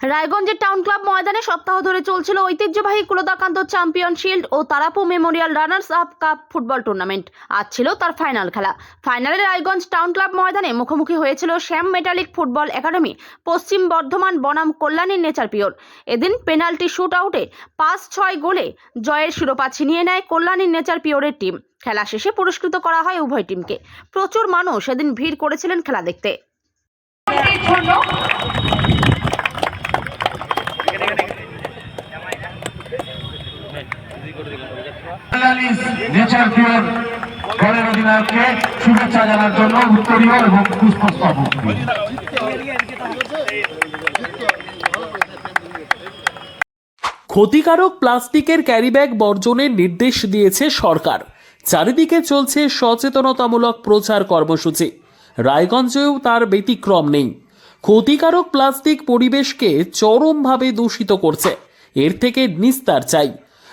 রায়গঞ্জের town club ময়দানে সপ্তাহ ধরে চলছিল ঐতিহ্যবাহী কুলদাকান্ত চ্যাম্পিয়ন শিল্ড ও তারাপু memorial runners up cup football tournament. আজ ছিল তার ফাইনাল খেলা। ফাইনালে রায়গঞ্জ টাউন ক্লাব ময়দানে মুখোমুখি হয়েছিল শ্যাম metallic football academy, Paschim Bardhaman বনাম কল্যাণী নেচার পিওর। এদিন পেনাল্টি শুট আউটে পাঁচ ছয় গোলে জয়ের শিরোপা ছিনিয়ে নেয় কল্যাণী নেচার পিওরের টিম। খেলা শেষে পুরস্কৃত করা হয় উভয় টিমকে। প্রচুর মানুষ এদিন ভিড় করেছিলেন খেলা দেখতে। শুভেচ্ছা জানার জন্য উত্তরীয় এবং ক্ষতিকারক প্লাস্টিকের ক্যারিব্যাগ বর্জনের নির্দেশ দিয়েছে সরকার। চারিদিকে চলছে সচেতনতামূলক প্রচার কর্মসূচি। রায়গঞ্জেও তার ব্যতিক্রম নেই। ক্ষতিকারক প্লাস্টিক পরিবেশকে চরমভাবে দূষিত করছে। এর থেকে নিস্তার চাই।